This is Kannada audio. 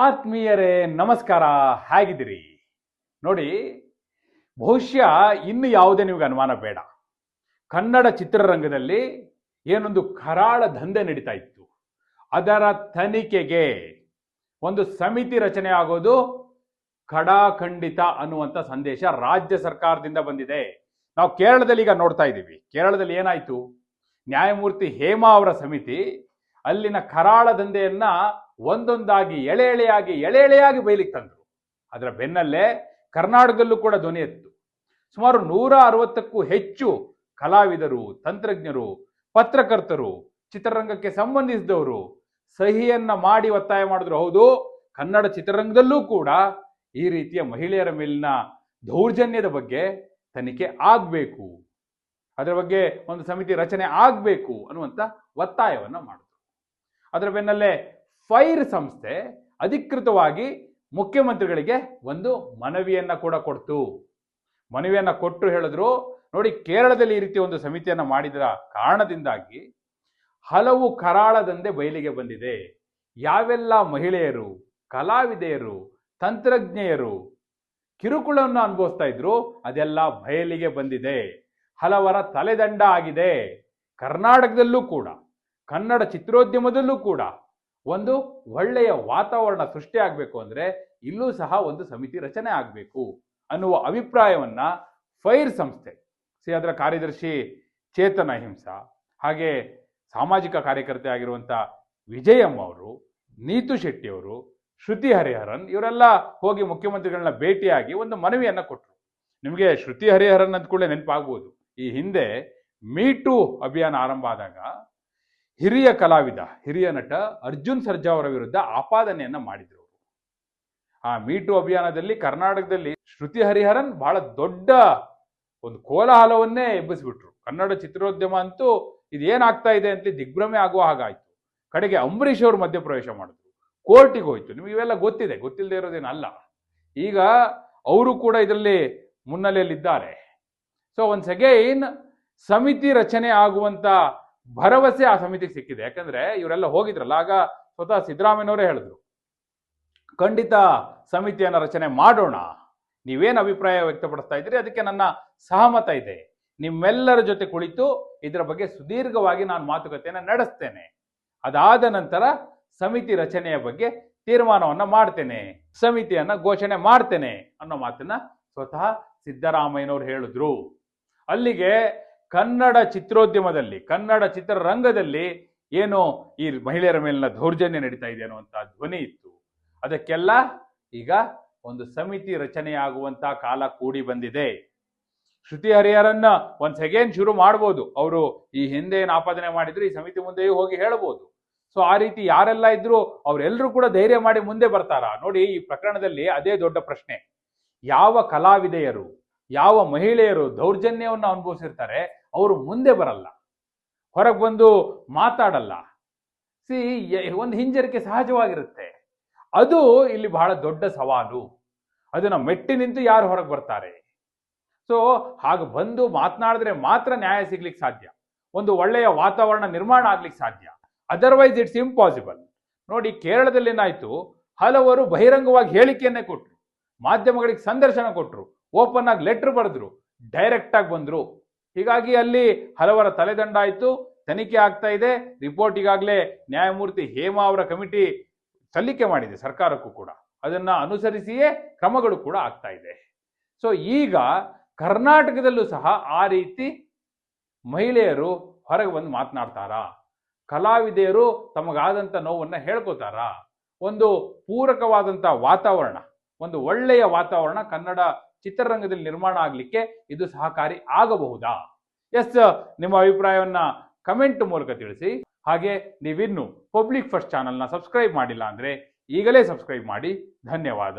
ಆತ್ಮೀಯರೇ, ನಮಸ್ಕಾರ. ಹೇಗಿದ್ದೀರಿ? ನೋಡಿ, ಬಹುಶಃ ಇನ್ನು ಯಾವುದೇ ನಿಮಗೆ ಅನುಮಾನ ಬೇಡ. ಕನ್ನಡ ಚಿತ್ರರಂಗದಲ್ಲಿ ಏನೊಂದು ಕರಾಳ ದಂಧೆ ನಡೀತಾ ಇತ್ತು. ಅದರ ತನಿಖೆಗೆ ಒಂದು ಸಮಿತಿ ರಚನೆ ಆಗೋದು ಖಡಾಖಂಡಿತ ಅನ್ನುವಂಥ ಸಂದೇಶ ರಾಜ್ಯ ಸರ್ಕಾರದಿಂದ ಬಂದಿದೆ. ನಾವು ಕೇರಳದಲ್ಲಿ ಈಗ ನೋಡ್ತಾ ಇದ್ದೀವಿ. ಕೇರಳದಲ್ಲಿ ಏನಾಯ್ತು? ನ್ಯಾಯಮೂರ್ತಿ ಹೇಮಾ ಅವರ ಸಮಿತಿ ಅಲ್ಲಿನ ಕರಾಳ ದಂಧೆಯನ್ನ ಒಂದೊಂದಾಗಿ ಎಳೆ ಎಳೆಯಾಗಿ ಎಳೆ ಎಳೆಯಾಗಿ ಬಯಲಿಗೆ ತಂದರು. ಅದರ ಬೆನ್ನಲ್ಲೇ ಕರ್ನಾಟಕದಲ್ಲೂ ಕೂಡ ಧ್ವನಿ ಎತ್ತು. ಸುಮಾರು ನೂರ ಅರವತ್ತಕ್ಕೂ ಹೆಚ್ಚು ಕಲಾವಿದರು, ತಂತ್ರಜ್ಞರು, ಪತ್ರಕರ್ತರು, ಚಿತ್ರರಂಗಕ್ಕೆ ಸಂಬಂಧಿಸಿದವರು ಸಹಿಯನ್ನ ಮಾಡಿ ಒತ್ತಾಯ ಮಾಡಿದ್ರು. ಹೌದು, ಕನ್ನಡ ಚಿತ್ರರಂಗದಲ್ಲೂ ಕೂಡ ಈ ರೀತಿಯ ಮಹಿಳೆಯರ ಮೇಲಿನ ದೌರ್ಜನ್ಯದ ಬಗ್ಗೆ ತನಿಖೆ ಆಗಬೇಕು. ಅದರ ಬಗ್ಗೆ ಒಂದು ಸಮಿತಿ ರಚನೆ ಆಗಬೇಕು ಅನ್ನುವಂಥ ಒತ್ತಾಯವನ್ನು ಮಾಡಿದ್ರು. ಅದರ ಬೆನ್ನಲ್ಲೇ ಫೈರ್ ಸಂಸ್ಥೆ ಅಧಿಕೃತವಾಗಿ ಮುಖ್ಯಮಂತ್ರಿಗಳಿಗೆ ಒಂದು ಮನವಿಯನ್ನು ಕೂಡ ಕೊಡ್ತು. ಮನವಿಯನ್ನು ಕೊಟ್ಟು ಹೇಳಿದ್ರು, ನೋಡಿ ಕೇರಳದಲ್ಲಿ ಈ ರೀತಿ ಒಂದು ಸಮಿತಿಯನ್ನು ಮಾಡಿದ ಕಾರಣದಿಂದಾಗಿ ಹಲವು ಕರಾಳ ದಂಧೆ ಬಯಲಿಗೆ ಬಂದಿದೆ. ಯಾವೆಲ್ಲ ಮಹಿಳೆಯರು, ಕಲಾವಿದೆಯರು, ತಂತ್ರಜ್ಞೆಯರು ಕಿರುಕುಳವನ್ನು ಅನುಭವಿಸ್ತಾ ಇದ್ರು, ಅದೆಲ್ಲ ಬಯಲಿಗೆ ಬಂದಿದೆ. ಹಲವರ ತಲೆದಂಡ ಆಗಿದೆ. ಕರ್ನಾಟಕದಲ್ಲೂ ಕೂಡ, ಕನ್ನಡ ಚಿತ್ರೋದ್ಯಮದಲ್ಲೂ ಕೂಡ ಒಂದು ಒಳ್ಳೆಯ ವಾತಾವರಣ ಸೃಷ್ಟಿ ಆಗಬೇಕು ಅಂದ್ರೆ ಇಲ್ಲೂ ಸಹ ಒಂದು ಸಮಿತಿ ರಚನೆ ಆಗಬೇಕು ಅನ್ನುವ ಅಭಿಪ್ರಾಯವನ್ನ ಫೈರ್ ಸಂಸ್ಥೆ, ಸಿ ಅದರ ಕಾರ್ಯದರ್ಶಿ ಚೇತನ ಅಹಿಂಸಾ ಹಾಗೆ ಸಾಮಾಜಿಕ ಕಾರ್ಯಕರ್ತೆ ಆಗಿರುವಂಥ ವಿಜಯಮ್ಮ ಅವರು, ನೀತು ಶೆಟ್ಟಿ ಅವರು, ಶ್ರುತಿ ಹರಿಹರನ್ ಇವರೆಲ್ಲ ಹೋಗಿ ಮುಖ್ಯಮಂತ್ರಿಗಳನ್ನ ಭೇಟಿಯಾಗಿ ಒಂದು ಮನವಿಯನ್ನ ಕೊಟ್ಟರು ನಿಮಗೆ ಶ್ರುತಿ ಹರಿಹರನ್ ಅಂದ ಕೂಡಲೇ ನೆನಪಾಗ್ಬೋದು. ಈ ಹಿಂದೆ ಮೀಟು ಅಭಿಯಾನ ಆರಂಭ ಆದಾಗ ಹಿರಿಯ ಕಲಾವಿದ, ಹಿರಿಯ ನಟ ಅರ್ಜುನ್ ಸರ್ಜಾ ಅವರ ವಿರುದ್ಧ ಆಪಾದನೆಯನ್ನ ಮಾಡಿದ್ರು ಆ ಮೀಟು ಅಭಿಯಾನದಲ್ಲಿ ಕರ್ನಾಟಕದಲ್ಲಿ ಶ್ರುತಿ ಹರಿಹರನ್ ಬಹಳ ದೊಡ್ಡ ಒಂದು ಕೋಲಾಹಲವನ್ನೇ ಎಬ್ಬಿಸಿಬಿಟ್ರು. ಕನ್ನಡ ಚಿತ್ರೋದ್ಯಮ ಅಂತೂ ಇದೇನಾಗ್ತಾ ಇದೆ ಅಂತ ದಿಗ್ಭ್ರಮೆ ಆಗುವ ಹಾಗಾಯ್ತು. ಕಡೆಗೆ ಅಂಬರೀಷ್ ಅವರು ಮಧ್ಯಪ್ರವೇಶ ಮಾಡಿದ್ರು. ಕೋರ್ಟಿಗೆ ಹೋಯ್ತು. ನಿಮಗೆ ಇವೆಲ್ಲ ಗೊತ್ತಿದೆ. ಗೊತ್ತಿಲ್ಲದೆ ಇರೋದೇನಲ್ಲ. ಈಗ ಅವರು ಕೂಡ ಇದರಲ್ಲಿ ಮುನ್ನೆಲೆಯಲ್ಲಿದ್ದಾರೆ. ಸೊ ಒನ್ಸ್ ಅಗೈನ್ ಸಮಿತಿ ರಚನೆ ಆಗುವಂತ ಭರವಸೆ ಆ ಸಮಿತಿಗೆ ಸಿಕ್ಕಿದೆ. ಯಾಕಂದ್ರೆ ಇವರೆಲ್ಲ ಹೋಗಿದ್ರಲ್ಲ, ಆಗ ಸ್ವತಃ ಸಿದ್ದರಾಮಯ್ಯನವರೇ ಹೇಳಿದ್ರು, ಖಂಡಿತ ಸಮಿತಿಯನ್ನ ರಚನೆ ಮಾಡೋಣ. ನೀವೇನು ಅಭಿಪ್ರಾಯ ವ್ಯಕ್ತಪಡಿಸ್ತಾ ಇದ್ದೀರಿ? ಅದಕ್ಕೆ ನನ್ನ ಸಹಮತ ಇದೆ. ನಿಮ್ಮೆಲ್ಲರ ಜೊತೆ ಕುಳಿತು ಇದರ ಬಗ್ಗೆ ಸುದೀರ್ಘವಾಗಿ ನಾನು ಮಾತುಕತೆಯನ್ನು ನಡೆಸ್ತೇನೆ. ಅದಾದ ನಂತರ ಸಮಿತಿ ರಚನೆಯ ಬಗ್ಗೆ ತೀರ್ಮಾನವನ್ನು ಮಾಡ್ತೇನೆ. ಸಮಿತಿಯನ್ನ ಘೋಷಣೆ ಮಾಡ್ತೇನೆ ಅನ್ನೋ ಮಾತನ್ನ ಸ್ವತಃ ಸಿದ್ದರಾಮಯ್ಯನವರು ಹೇಳಿದ್ರು. ಅಲ್ಲಿಗೆ ಕನ್ನಡ ಚಿತ್ರೋದ್ಯಮದಲ್ಲಿ, ಕನ್ನಡ ಚಿತ್ರರಂಗದಲ್ಲಿ ಏನು ಈ ಮಹಿಳೆಯರ ಮೇಲಿನ ದೌರ್ಜನ್ಯ ನಡೀತಾ ಇದೆ ಅನ್ನುವಂಥ ಧ್ವನಿ ಇತ್ತು. ಅದಕ್ಕೆಲ್ಲ ಈಗ ಒಂದು ಸಮಿತಿ ರಚನೆಯಾಗುವಂತ ಕಾಲ ಕೂಡಿ ಬಂದಿದೆ. ಶ್ರುತಿ ಹರಿಹರನ್ನ ಒಂದ್ ಶುರು ಮಾಡ್ಬೋದು. ಅವರು ಈ ಹಿಂದೆ ಆಪಾದನೆ ಮಾಡಿದ್ರು, ಈ ಸಮಿತಿ ಮುಂದೆಯೂ ಹೋಗಿ ಹೇಳ್ಬೋದು. ಸೊ ಆ ರೀತಿ ಯಾರೆಲ್ಲ ಇದ್ರು ಅವರೆಲ್ಲರೂ ಕೂಡ ಧೈರ್ಯ ಮಾಡಿ ಮುಂದೆ ಬರ್ತಾರಾ? ನೋಡಿ, ಈ ಪ್ರಕರಣದಲ್ಲಿ ಅದೇ ದೊಡ್ಡ ಪ್ರಶ್ನೆ. ಯಾವ ಕಲಾವಿದೆಯರು ಯಾವ ಮಹಿಳೆಯರು ದೌರ್ಜನ್ಯವನ್ನು ಅನುಭವಿಸಿರ್ತಾರೆ, ಅವರು ಮುಂದೆ ಬರಲ್ಲ. ಹೊರಗೆ ಬಂದು ಮಾತಾಡಲ್ಲ. ಸಿ ಒಂದು ಹಿಂಜರಿಕೆ ಸಹಜವಾಗಿರುತ್ತೆ. ಅದು ಇಲ್ಲಿ ಬಹಳ ದೊಡ್ಡ ಸವಾಲು. ಅದನ್ನ ಮೆಟ್ಟಿ ನಿಂತು ಯಾರು ಹೊರಗೆ ಬರ್ತಾರೆ? ಸೊ ಹಾಗೆ ಬಂದು ಮಾತನಾಡಿದ್ರೆ ಮಾತ್ರ ನ್ಯಾಯ ಸಿಗ್ಲಿಕ್ಕೆ ಸಾಧ್ಯ. ಒಂದು ಒಳ್ಳೆಯ ವಾತಾವರಣ ನಿರ್ಮಾಣ ಆಗ್ಲಿಕ್ಕೆ ಸಾಧ್ಯ. ಅದರ್ವೈಸ್ ಇಟ್ಸ್ ಇಂಪಾಸಿಬಲ್ ನೋಡಿ ಕೇರಳದಲ್ಲಿ ಏನಾಯ್ತು ಹಲವರು ಬಹಿರಂಗವಾಗಿ ಹೇಳಿಕೆಯನ್ನೇ ಕೊಟ್ರು. ಮಾಧ್ಯಮಗಳಿಗೆ ಸಂದರ್ಶನ ಕೊಟ್ರು. ಓಪನ್ ಆಗಿ ಲೆಟ್ರ್ ಬರೆದ್ರು ಡೈರೆಕ್ಟ್ ಆಗಿ ಬಂದ್ರು. ಹೀಗಾಗಿ ಅಲ್ಲಿ ಹಲವರ ತಲೆದಂಡ ಆಯ್ತು, ತನಿಖೆ ಆಗ್ತಾ ಇದೆ. ರಿಪೋರ್ಟ್ ಈಗಾಗಲೇ ನ್ಯಾಯಮೂರ್ತಿ ಹೇಮಾ ಅವರ ಕಮಿಟಿ ಸಲ್ಲಿಕೆ ಮಾಡಿದೆ, ಸರ್ಕಾರಕ್ಕೂ ಕೂಡ. ಅದನ್ನ ಅನುಸರಿಸಿಯೇ ಕ್ರಮಗಳು ಕೂಡ ಆಗ್ತಾ ಇದೆ. ಸೊ ಈಗ ಕರ್ನಾಟಕದಲ್ಲೂ ಸಹ ಆ ರೀತಿ ಮಹಿಳೆಯರು ಹೊರಗೆ ಬಂದು ಮಾತನಾಡ್ತಾರಾ? ಕಲಾವಿದೆಯರು ತಮಗಾದಂಥ ನೋವನ್ನು ಹೇಳ್ಕೋತಾರಾ? ಒಂದು ಪೂರಕವಾದಂಥ ವಾತಾವರಣ, ಒಂದು ಒಳ್ಳೆಯ ವಾತಾವರಣ ಕನ್ನಡ ಚಿತ್ರರಂಗದಲ್ಲಿ ನಿರ್ಮಾಣ ಆಗಲಿಕ್ಕೆ ಇದು ಸಹಕಾರಿ ಆಗಬಹುದಾ? ಎಸ್, ನಿಮ್ಮ ಅಭಿಪ್ರಾಯವನ್ನ ಕಮೆಂಟ್ ಮೂಲಕ ತಿಳಿಸಿ. ಹಾಗೆ ನೀವಿನ್ನು ಪಬ್ಲಿಕ್ ಫಸ್ಟ್ ಚಾನಲ್ನ ಸಬ್ಸ್ಕ್ರೈಬ್ ಮಾಡಿಲ್ಲ ಅಂದ್ರೆ ಈಗಲೇ ಸಬ್ಸ್ಕ್ರೈಬ್ ಮಾಡಿ. ಧನ್ಯವಾದ.